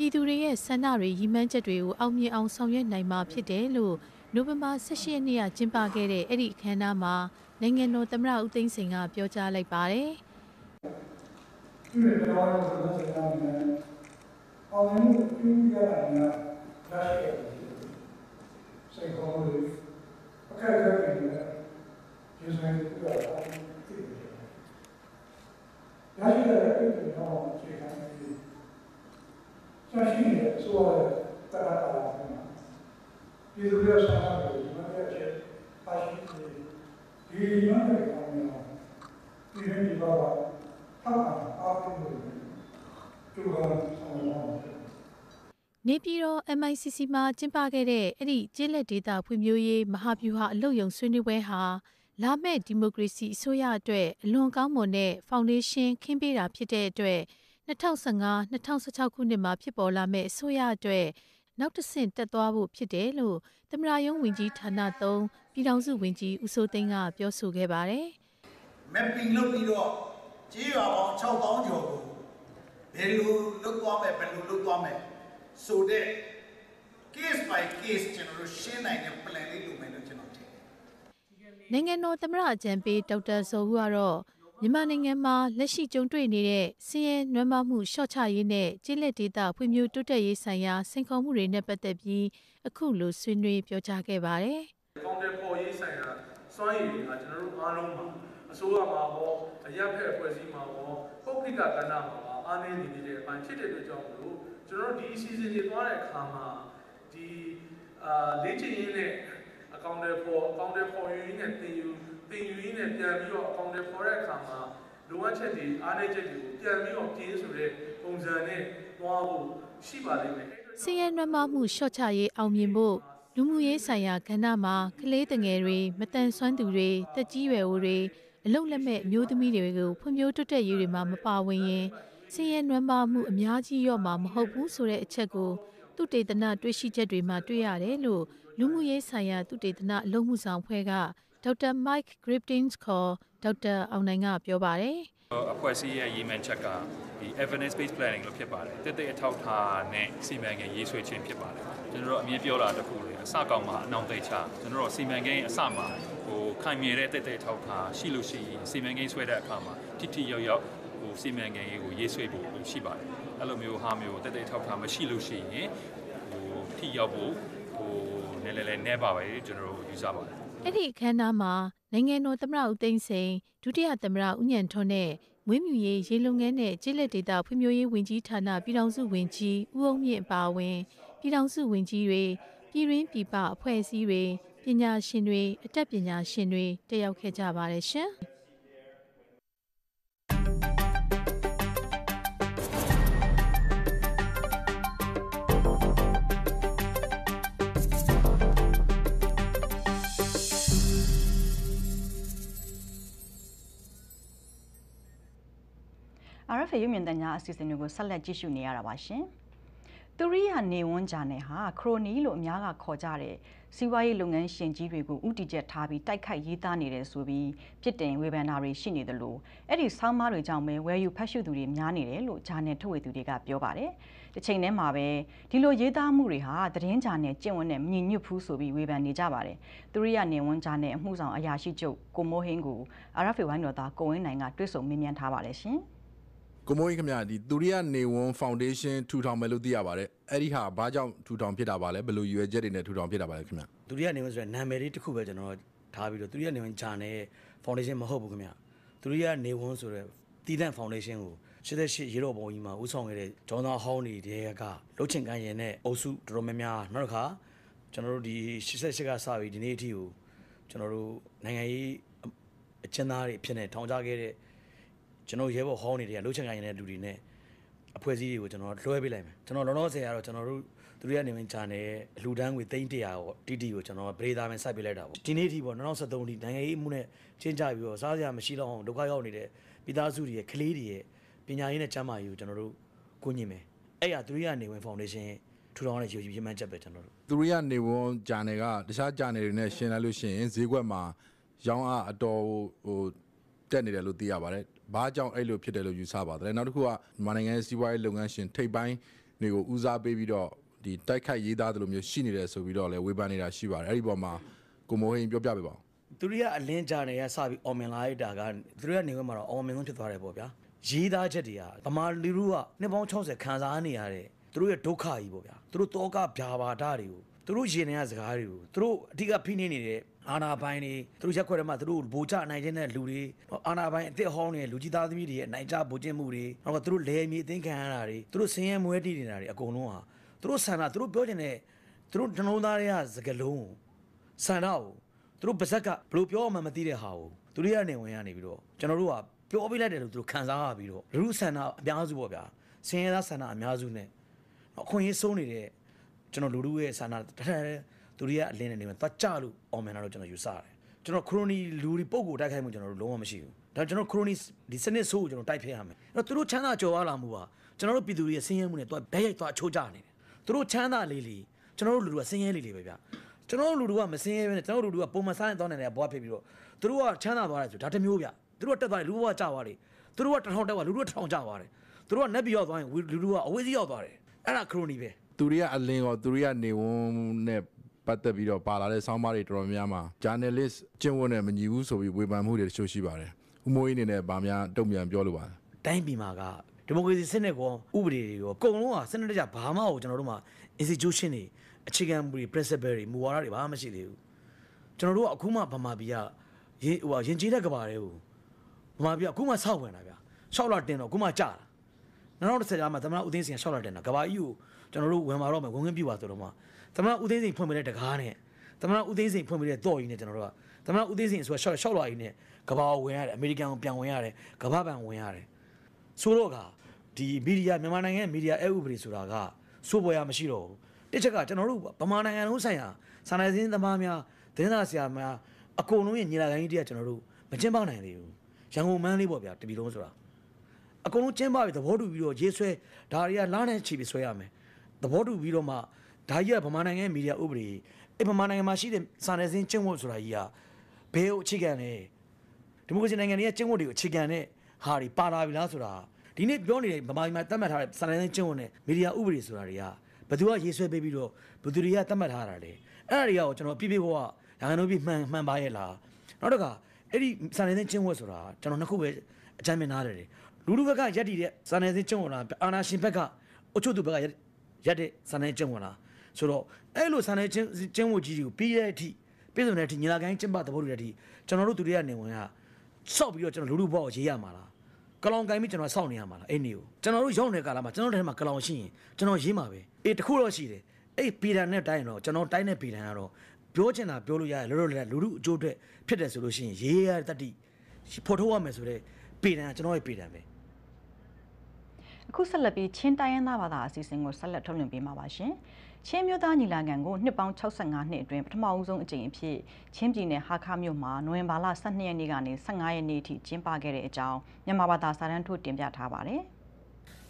ပြည်သူတွေရဲ့ဆန္ဒတွေရည်မှန်းချက်တွေကိုအောင်မြင်အောင်ဆောင်ရွက်နိုင်မှာဖြစ်တယ်လို့နိုဝင်ဘာ16ရက်နေ့ကကျင်းပခဲ့တဲ့အဲ့ဒီအခမ်းအနားမှာနိုင်ငံတော်သမ္မတဦးသိန်းစိန်ကပြောကြားလိုက်ပါတယ်။ဒီလိုတော့ဘုရားရှင်ကအောင်မြင်ပြုရတာများရရှိတယ်။စိတ်ကောင်းလို့အခက်အခဲတွေနဲ့ကျေးဇူးတင်ပြတာသိတယ်။ရရှိတဲ့အဲ့ဒီတော့အ ခြေခံဆက်ရှိနေတဲ့အစိုးရရဲ့တရားတော်မှာပြည်သူ့ရဲ့ဆန္ဒကိုဒီမှာရဲ့ချက်ပါရှိနေဒီရမ်းတဲ့ကောင်းများဒီနေ့ဒီပါပါထောက်အောင်အားပေးလို့ကျူကောင်ဆောင်ရအောင်နေပြည်တော် MICC မှာကျင်းပခဲ့တဲ့အဲ့ဒီကျေးလက်ဒေသဖွံ့ဖြိုးရေးမဟာဗျူဟာအလုပ်ယုံဆွေးနွေးပွဲဟာလာမယ့်ဒီမိုကရေစီအစိုးရအတွက်အလွန်ကောင်းမွန်တဲ့ဖောင်ဒေးရှင်းခင်းပေးတာဖြစ်တဲ့အတွက် 2015-2016ခုနှစ်မှာဖြစ်ပေါ်လာမယ့်အစိုးရအတွက်နောက်တစ်ဆင့်တက်သွားဖို့ဖြစ်တယ်လို့သမရယုံဝင်ကြီးဌာန3ပြည်ထောင်စုဝင်ကြီးဦးစိုးသိန်းကပြောဆိုခဲ့ပါတယ်။ mapping လုပ်ပြီးတော့ကြေးရွာပေါင်း6000ကျော်ကိုဘယ်လိုလုပ်သွားမယ်ဘယ်လိုလုပ်သွားမယ်ဆိုတဲ့ case by case ကျွန်တော်တို့ရှင်းနိုင်တဲ့ plan လေးလုပ်မယ်လို့ကျွန်တော်ထင်တယ်။နိုင်ငံတော်သမရအကြံပေးဒေါက်တာဇော်ဦးကတော့ မြန်မာနိုင်ငံမှာလက်ရှိကြုံတွေ့နေတဲ့ဆင်းရဲနွမ်းပါးမှုလျှော့ချရေးနဲ့ကျေးလက်ဒေသဖွံ့ဖြိုးတိုးတက်ရေးဆိုင်ရာစိန်ခေါ်မှုတွေနဲ့ပတ်သက်ပြီးအခုလိုဆွေးနွေးပြောကြားခဲ့ပါတယ်။ကောင်းတဲ့ပေါ်ရေးဆိုင်ရာစွမ်းရည်တွေကကျွန်တော်တို့အားလုံးမှာအစိုးရမှာဟောအရက်ဖက်အဖွဲ့အစည်းမှာဟောပုဂ္ဂိကကဏ္ဍမှာအားနည်းနေတဲ့အပိုင်းဖြစ်တဲ့အတွက်ကြောင့်မလို့ကျွန်တော်တို့ဒီအစီအစဉ်တွေသွားတဲ့အခါမှာဒီအာလေ့ကျင့်ရင်းနဲ့အကောင့်တွေပေါ်အကောင့်တွေပေါ်ရင်းနဲ့သင်ယူ သင်ယူရင်းနဲ့ပြန်ပြီးတော့အကောင့်တွေပေါ်တဲ့အခါမှာလိုအပ်ချက်တွေအားနည်းချက်တွေကိုပြန်ပြီးတော့ပြင်ဆိုတဲ့ပုံစံနဲ့သွားဖို့ရှိပါလိမ့်မယ်။စီးရဲနွမ်းမမှုရှော့ချရေးအောင်မြင်ဖို့လူမှုရေးဆိုင်ရာကဏ္ဍမှာကလေးတငယ်တွေမတန်ဆွမ်းသူတွေတက်ကြီးရွယ်အိုတွေအလုတ်လက်မဲ့အမျိုးသမီးတွေကိုဖွံ့ဖြိုးတိုးတက်ရေးတွေမှာမပါဝင်ရင်ဆင်းရဲနွမ်းပါမှုအများကြီးရော့မှာမဟုတ်ဘူးဆိုတဲ့အချက်ကိုသူတေသနတွေ့ရှိချက်တွေမှာတွေ့ရတယ်လို့လူမှုရေးဆိုင်ရာသူတေသနအလုံးမှုဆောင်ဖွဲ့က ဒေါက်တာ Mike Griftins ခေါ်ဒေါက်တာအောင်နိုင်ကပြောပါတယ်အဖွဲ့အစည်းရဲ့ရည်မှန်းချက်ကဒီ evidence based planning လို့ဖြစ်ပါတယ်တစ်သိအထောက်ထားနဲ့စီမံကိန်းရေးဆွဲခြင်းဖြစ်ပါတယ်ကျွန်တော်တို့အမြင်ပြောတာတစ်ခုလေအစကောင်းမှာအနောက်သိချကျွန်တော်တို့စီမံကိန်းအစမှာဟိုခိုင်မြဲတဲ့တစ်သိအထောက်ထားရှိလို့ရှိရင်စီမံကိန်းဆွဲတဲ့အခါမှာတိတိရောက်ရောက်ဟိုစီမံကိန်းကိုရေးဆွဲဖို့ရှိပါတယ်အဲ့လိုမျိုးဟာမျိုးတစ်သိအထောက်ထားမရှိလို့ရှိရင်ဟိုထိရောက်ဖို့ဟိုနည်းနည်းလေးနဲပါပဲကျွန်တော်တို့ယူဆပါတယ် အဲ့ဒီအခမ်းအနားမှာနိုင်ငံတော်သမ္မတဦးသိန်းစိန်ဒုတိယသမ္မတဦးညံထွန်းနဲ့မွေးမြူရေးရေလုံငန်းနဲ့ကျေးလက်ဒေသဖွံ့ဖြိုးရေးဝန်ကြီးဌာနပြည်ထောင်စုဝန်ကြီးဦးအောင်မြင့်အပါအဝင်ပြည်ထောင်စုဝန်ကြီးတွေပြည်ရင်းပြည်ပအဖွဲ့အစည်းတွေပညာရှင်တွေအတတ်ပညာရှင်တွေတက်ရောက်ခဲ့ကြပါတယ်ရှင်။ RFA ရုပ်မြင်သံကြားအစီအစဉ်တွေကိုဆက်လက်ကြည့်ရှုနေရတာပါရှင်။သူရိယာနေဝန်းဂျာနယ်ဟာခရိုနီလို့အများကခေါ်ကြတဲ့စီးပွားရေးလုပ်ငန်းရှင်ကြီးတွေကိုဥတီချက်ထားပြီးတိုက်ခိုက်ရေးသားနေတယ်ဆိုပြီးပြစ်တင်ဝေဖန်တာတွေရှိနေတယ်လို့အဲ့ဒီဆောင်းပါးတွေကြောင့်ပဲဝယ်ယူဖတ်ရှုသူတွေများနေတယ်လို့ဂျာနယ်ထုတ်ဝေသူတွေကပြောပါတယ်။တစ်ချိန်တည်းမှာပဲဒီလိုရေးသားမှုတွေဟာသတင်းဂျာနယ်ကျင့်ဝတ်နဲ့မညီညွတ်ဘူးဆိုပြီးဝေဖန်နေကြပါတယ်။သူရိယာနေဝန်းဂျာနယ်အမှုဆောင်အရာရှိချုပ်ကိုမိုးဟင်းကို RFA ဝိုင်းတော်သားကိုဝင်းနိုင်ကတွေ့ဆုံမေးမြန်းထားပါတယ်ရှင်။ ကိုမိုးကြီးခင်ဗျာဒီသူရိယနေဝန်းဖောင်ဒေးရှင်းထူထောင်မယ်လို့သိရပါတယ်အဲ့ဒီဟာဘာကြောင့်ထူထောင်ဖြစ်တာပါလဲဘယ်လိုရွယ်ချက်တွေနဲ့ထူထောင်ဖြစ်တာပါလဲခင်ဗျာသူရိယနေဝန်းဆိုတဲ့နာမည်လေးတစ်ခုပဲကျွန်တော်ထားပြီးတော့သူရိယနေဝန်းဂျာနယ်ဖောင်ဒေးရှင်းမဟုတ်ဘူးခင်ဗျာသူရိယနေဝန်းဆိုတဲ့တည်တံ့ဖောင်ဒေးရှင်းကို88ရေတော်ဘုံကြီးမှာဦးဆောင်ခဲ့တဲ့ဂျွန်သားဟောင်းတွေကလှုပ်ချင်ကန်းရင်နဲ့အုပ်စုတော်တော်များများနောက်တစ်ခါကျွန်တော်တို့ဒီ88ကစပြီးဒီနေ့အထိကိုကျွန်တော်တို့နိုင်ငံရေးအကျဉ်းသားတွေဖြစ်နေထောင်ချခဲ့တဲ့ ကျွန်တော်ရဲဘော်ဟောင်းတွေကလှုပ်ချင်ကန်းရင်တဲ့လူတွေနဲ့အဖွဲ့အစည်းတွေကိုကျွန်တော်လွှဲပေးလိုက်မယ်ကျွန်တော်လောလောဆယ်ကတော့ကျွန်တော်တို့သူတို့ကနေဝင်ချာနေအလူတန်းငွေ300ရောတီတီကိုကျွန်တော်ဗရေသားမယ်စိုက်ပေးလိုက်တာပေါ့ဒီနေ့ထိပေါ့2023ထိနိုင်ငံရေးမှုနဲ့ချင်းကြပြီးတော့စားစရာမရှိတော့အောင်ဒုက္ခရောက်နေတဲ့ပြည်သားစုတွေရဲ့ကလေးတွေရဲ့ပညာရေးနဲ့ကျန်းမာရေးကိုကျွန်တော်တို့ကိုညင်မယ်အဲ့ရသူတို့ကနေဝင်ဖောင်ဒေးရှင်းထူထောင်တဲ့ယူပြမှန်းချက်ပဲကျွန်တော်တို့သူရိယနေဝန်းဂျာနယ်ကတခြားဂျာနယ်တွေနဲ့ရှင်းလိုက်လို့ရှိရင်ဈေးကွက်မှာရောင်းအားအတော်ဟိုတက်နေတယ်လို့သိရပါတယ် ဘာကြောင့်အဲ့လိုဖြစ်တယ်လို့ယူဆပါတယ်နောက်တစ်ခုကမြန်မာနိုင်ငံရဲ့စီးပွားရေးလုပ်ငန်းရှင်ထိပ်ပိုင်းတွေကိုဦးစားပေးပြီးတော့ဒီတိုက်ခိုက်ရေးသားတယ်လို့မျိုးရှိနေတယ်ဆိုပြီးတော့လည်းဝေဖန်နေတာရှိပါတယ်အဲ့ဒီပေါ်မှာကိုမိုးဟင်းပြောပြပေးပါဦးသူတို့ကအလင်းကြနေရစပြီးအော်မင်လာရတာကသူတို့ကနေဝဲမှာတော့အော်မင်ဆုံးဖြစ်သွားတယ်ပေါ့ဗျာရေးသားချက်တွေကဗမာလူလူကနှစ်ပေါင်း60ခံစားနေရတဲ့သူတို့ရဲ့ဒုက္ခကြီးပေါ့ဗျာသူတို့တောကဗျာပါဒတွေကိုသူတို့ရင်နေတဲ့စကားတွေကိုသူတို့အဓိကဖိနှိမ့်နေတဲ့ အာနာပိုင်းတွေသူတို့ရက်ခွက်ထဲမှာသူတို့ဗိုလ်ချနိုင်ခြင်းတဲ့လူတွေအာနာပိုင်းအစ်စ်ဟောင်းနေတဲ့လူကြီးသားသမီးတွေရဲ့နိုင်ကြဗိုလ်ကျင့်မှုတွေနောက်ကသူတို့လဲမြေအသိခံရတာတွေသူတို့ဆင်းရဲမွဲတီးနေတာတွေအကုန်လုံးဟာသူတို့ဆန္ဒသူတို့ပြောချင်တဲ့သူတို့နှလုံးသားတွေကစကလုံးဆန္ဒကိုသူတို့ပါဇက်ကဘယ်လိုပြောမှမသိတဲ့ဟာကိုသူတို့ရနေဝင်ရနေပြီးတော့ကျွန်တော်တို့ကပြောပြလိုက်တယ်လို့သူတို့ခံစားရပြီးတော့လူလူဆန္ဒအများစုပေါ့ဗျာဆင်းရဲသားဆန္ဒအများစုနဲ့အခွင့်အရေးဆုံးနေတဲ့ကျွန်တော်လူလူရဲ့ဆန္ဒတထက် သူတို့ကအလင်းနေနေမှာသွားကြလို့အော်မန်လာတော့ကျွန်တော်ယူဆရတယ်ကျွန်တော်ခရိုနီလူတွေပုံကိုတိုက်ခိုက်မှုကျွန်တော်တို့လုံးဝမရှိဘူးဒါကျွန်တော်ခရိုနီဒီစနစ်ဆိုးကိုကျွန်တော်တိုက်ဖျက်ရမယ်အဲ့တော့သူတို့ချမ်းသာကြော်ရလာမှုပါကျွန်တော်တို့ပြည်သူတွေရဲ့ဆင်းရဲမှုနဲ့သွားဘဲရိုက်သွားချိုးကြနေတယ်သူတို့ချမ်းသာလေးလေးကျွန်တော်တို့လူတွေကဆင်းရဲလေးလေးပဲဗျကျွန်တော်တို့လူတွေကမဆင်းရဲပဲနဲ့ကျွန်တော်တို့လူတွေကပုံမှန်စားနေတော့နေတဲ့ဘွားဖြစ်ပြီးတော့သူတို့ကချမ်းသာသွားတယ်ဆိုဒါတစ်မျိုးဗျသူတို့ကတက်သွားတယ်လူဘွားကြသွားတယ်သူတို့ကတထောင်တက်သွားလူတို့ကတထောင်ကြသွားတယ်သူတို့ကနက်ပြီးရောက်သွားရင်လူတို့ကအဝေးစီးရောက်သွားတယ်အဲ့ဒါခရိုနီပဲသူရိယအလင်းရောသူရိယနေဝန်းနဲ့ ပတ်သက်ပြီးတော့ပါလာတဲ့ဆောင်းပါးတွေတော်တော်များများမှာ journalist ကျင့်ဝတ်နဲ့မညီဘူးဆိုပြီးဝေဖန်မှုတွေတချို့ရှိပါတယ်။ဥမိုးကြီးအနေနဲ့ဗာများတုံ့ပြန်ပြောလိုပါတယ်တိုင်းပြည်မှာကဒီမိုကရေစီစနစ်ကောဥပဒေတွေရောအကုန်လုံးကစနစ်တကျဘာမှကိုကျွန်တော်တို့မှာ institution တွေအခြေခံမူတွေ principle တွေမူဝါဒတွေဘာမှမရှိသေးဘူးကျွန်တော်တို့ကအခုမှဗမာပြည်ကရင်ဟိုရင်ကြီးတဲ့ကဘာတွေကိုဗမာပြည်ကအခုမှစောက်ဝင်တာဗျာ6လတင်တော့အခုမှကြာတာ2010ကျမှသမဏဦးသိန်းစင်က6လတင်တာကဘာကြီးကိုကျွန်တော်တို့ဝင်มาတော့မယ်ဝင်ခွင့်ပြုပါဆိုတော့မှ သမဏဦးသိန်းစင်ဖွင့်ပေးတဲ့တကားနဲ့သမဏဦးသိန်းစင်ဖွင့်ပေးတဲ့တော့ကြီးနဲ့ကျွန်တော်တို့ကသမဏဦးသိန်းစင်ဆိုတာ6 6လကြီးနဲ့ကဘာကိုဝင်ရတယ်အမေရိကန်ကိုပြန်ဝင်ရတယ်ကဘာပန်ဝင်ရတယ်ဆိုတော့ကဒီမီဒီယာမြန်မာနိုင်ငံရဲ့မီဒီယာအဥပဒေဆိုတာကစိုးပေါ်ရမရှိတော့ဘူးတစ်ချက်ကကျွန်တော်တို့ဗမာနိုင်ငံလုံးဆိုင်ရာစာနယ်ဇင်းသမားများသတင်းစာဆရာများအကုန်လုံးရဲ့ညီလာခံကြီးတည်းကကျွန်တော်တို့မကျင်းပနိုင်သေးဘူးရန်ကုန်မန်းလေးပေါ့ဗျာတပီလုံးဆိုတာအကုန်လုံးကျင်းပပြီးသဘောတူပြီးတော့ရေးဆွဲဒါတွေကလားနဲ့ချီပြီးဆွဲရမယ်သဘောတူပြီးတော့မှ ဒါကြီးကဗမာနိုင်ငံရဲ့မီဒီယာဥပဒေအဲဗမာနိုင်ငံမှာရှိတဲ့စာနယ်ဇင်းကျင့်ဝတ်ဆိုတာကြီးကဘယ်ကိုအခြေခံလဲဒီမိုကရေစီနိုင်ငံတွေကကျင့်ဝတ်တွေကိုအခြေခံတဲ့ဟာတွေပါလာပြီလားဆိုတာဒီနေ့ပြောနေတဲ့ဗမာပြည်မှာသတ်မှတ်ထားတဲ့စာနယ်ဇင်းကျင့်ဝတ်နဲ့မီဒီယာဥပဒေဆိုတာတွေကဘယ်သူကရေးဆွဲပေးပြီးတော့ဘယ်သူတွေကသတ်မှတ်ထားတာလဲအဲ့ဒါတွေကကျွန်တော်ပြပြဘဝရဟန်းတို့ပြမှန်မှန်ပါရဲ့လားနောက်တစ်ခါအဲ့ဒီစာနယ်ဇင်းကျင့်ဝတ်ဆိုတာကျွန်တော်နှစ်ခုပဲအကြမ်းမြင်နားတယ်လူလူဘက်ကရက်တည်တဲ့စာနယ်ဇင်းကျင့်ဝတ်လားအာနာရှင်ဘက်ကအုပ်ချုပ်သူဘက်ကရက်တဲ့စာနယ်ကျင့်ဝတ်လား ဆိုတော့အဲ့လိုစာနယ်ကျင့်ကျင့်ဝတ်ကြီးတွေကိုပြီးတဲ့အထိပြည်စုံတဲ့အထိညီလာခံကျင့်ပသဘောတူတဲ့အထိကျွန်တော်တို့သူတွေကနေဝင်ကစောက်ပြီးတော့ကျွန်တော်လူလူဘောကိုရေးရမှာလားကလောင်ကိုင်းပြီးကျွန်တော်စောင့်နေရမှာလားအဲ့နေကိုကျွန်တော်တို့ရောက်နေတဲ့ကာလမှာကျွန်တော်တို့ထဲမှာကလောင်ရှိရင်ကျွန်တော်ရေးမှာပဲအေးတခုတော့ရှိတယ်အဲ့ပီတန်နဲ့တိုင်းတော့ကျွန်တော်တိုင်းနဲ့ပီတန်ကတော့ပြောချင်တာပြောလို့ရတယ်လောလောလတ်လူလူအကျိုးအတွက်ဖြစ်တယ်ဆိုလို့ရှိရင်ရေးရတတိဖော်ထုတ်ရမယ်ဆိုတော့ပီတန်ကျွန်တော်ရဲ့ပီတန်ပဲအခုဆက်လက်ပြီးချင်းတိုင်းရင်းသားဘာသာအစီအစဉ်ကိုဆက်လက်ထုတ်လွှင့်ပေးမှာပါရှင်။ ချင်းမျိုးသားညီလာခံကိုနှစ်ပေါင်း65နှစ်အတွင်းပထမအဆုံးအကြိမ်အဖြစ်ချင်းပြည်နယ်ဟာခါမြို့မှာနိုဝင်ဘာလ12ရက်နေ့ကနေ15ရက်နေ့ထိကျင်းပခဲ့တဲ့အကြောင်းမြန်မာဘာသာစာတမ်းထုတ်တင်ပြထားပါတယ်။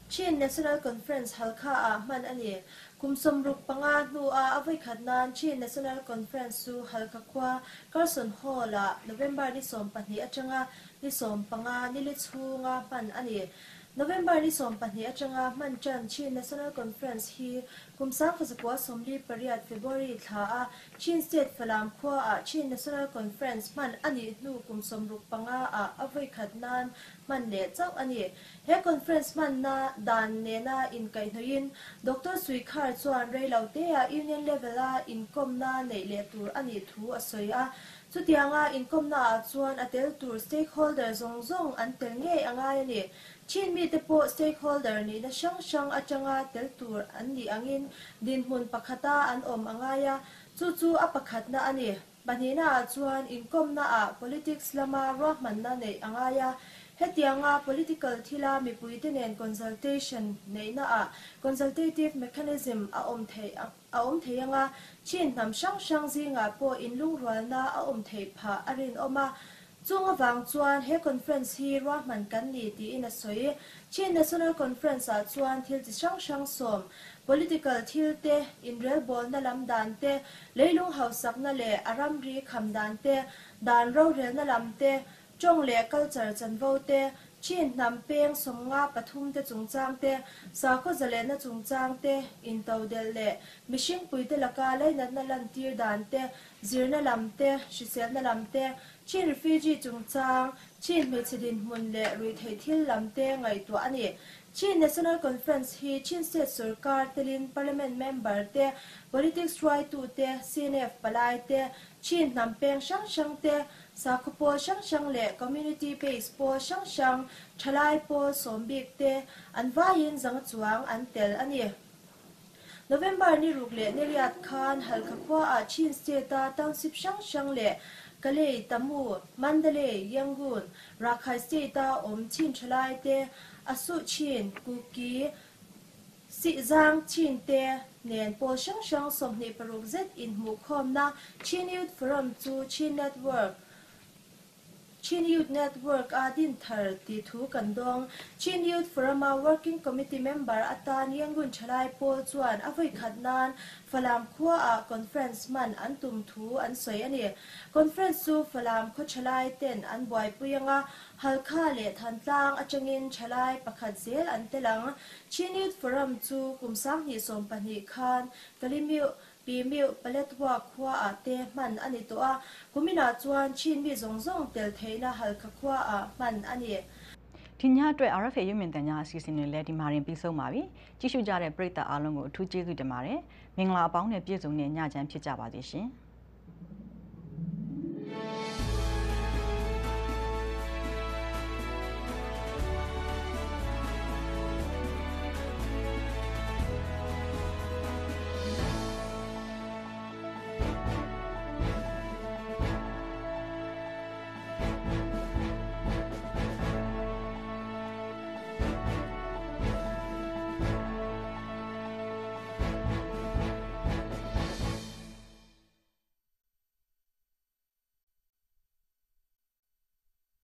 Chin National Conference halkha a man ani kumsom ruk panga nu a avai khatnan Chin National Conference su halka kwa Carson Hall a November ni som pani atanga ni som panga ni le chunga pan ani November ni som pani atanga man chan chi national conference hi kumsa khazakwa somli pariat February tha a chin state falam khwa a chin national conference man ani nu kumsom ruk panga a avai khatnan man le chau ani. He conference man na dan ne na in kai noin dr sui khar chuan rei laute a union level a income na nei le tur ani thu asoi a. Chutianga income na chuan atel tur stakeholder zong zong an tel nge anga ni Chin mi te po stakeholder ni da shang shang achanga tel tur an ni angin din hun pakhata an om angaya. Chu chu a pakhat na ani. Banina chuan income na a politics lama rahman na nei angaya. Hetianga political thila mipui tenen consultation neina a. Consultative mechanism a om thei a om theianga chin nam shang shang zinga po in lung inlung rwalna a om thei pha arin oma. chung awang chuan he conference hi rahman kan li ti in a soi. Che national conference a chuan thil chi sang sang som. Political thil te inrel bol na lam dan te leilung hausak na le aram ri kham dan te dan ro rel na lam te chong le culture chan vo te chin nam peng som nga pathum te chung chang te sa ko zale na chung chang te in tau del le mishing pui te laka lai na na lan tir dan te zir na lam te shisel na lam te chin refugee chung chang chin mechidin hun le rui thei thil lamte ngai tu ani. Chin national conference hi chin state sarkar telin parliament member te politics try to te cnf palai te chin nampeng shang shang te sakpo shang shang le community base po shang shang thalai po sombik te anwain zang chuang antel ani. November ni rukle Neriat Khan halkhapwa a Chin state ta township shang shang le Kalei, Tamu, Mandalay, Yangon, Rakhai Seta, Om Chin Chalai Te, Asu Chin, Kuki, Si Zang Chin Te, Nen Po Shang Shang Som Ne Paruk Zet In Mu Khom Na, Chin Youth Forum Zu Chin Network, Chin Youth Network Adin Thar Ti Thu Kandong, Chin Youth Forama Working Committee Member Atan Yangun Chalai Pol Chuan Avoi Khatnan. Falam Khua A Conference Man Antum Thu An Soi Ani. Conference Su Falam Kho Chalai Ten An Boy Puyanga Halkha Le Thantlang Achangin Chalai Pakhat Zel An Telang. Chin Youth Forum Chu Kumsang Ni Som Pani Khan. Kalimiu ดองชินยูทฟรอม working committee member อัตานยังกุนชลายโปจวนอภัยขัดนานฟลามขัวอาคอนเฟรนซ์มันอันตุมทูอันสวยอันนี้คอนเฟรนซ์ซูฟลามขชลายเต้นอันบวยปุยังอา halkha le than tlang atangin chalai pakhat zel an telang chinit forum chu kumsang ni som pani khan kalimiu pimiu paletwa khwa ate man ani to a kumina chuan chin mi zong zong tel theina halkha khwa a man ani ဒီညအတွက် RFA ရုပ်မြင်သံကြားအစီအစဉ်တွေလည်းဒီမှာရင်ပြီးဆုံးပါပြီကြည့်ရှုကြတဲ့ပရိသတ်အားလုံးကိုအထူးကျေးဇူးတင်ပါတယ်မင်္ဂလာအပေါင်းနဲ့ပြည့်စုံတဲ့ညချမ်းဖြစ်ကြပါစေရှင်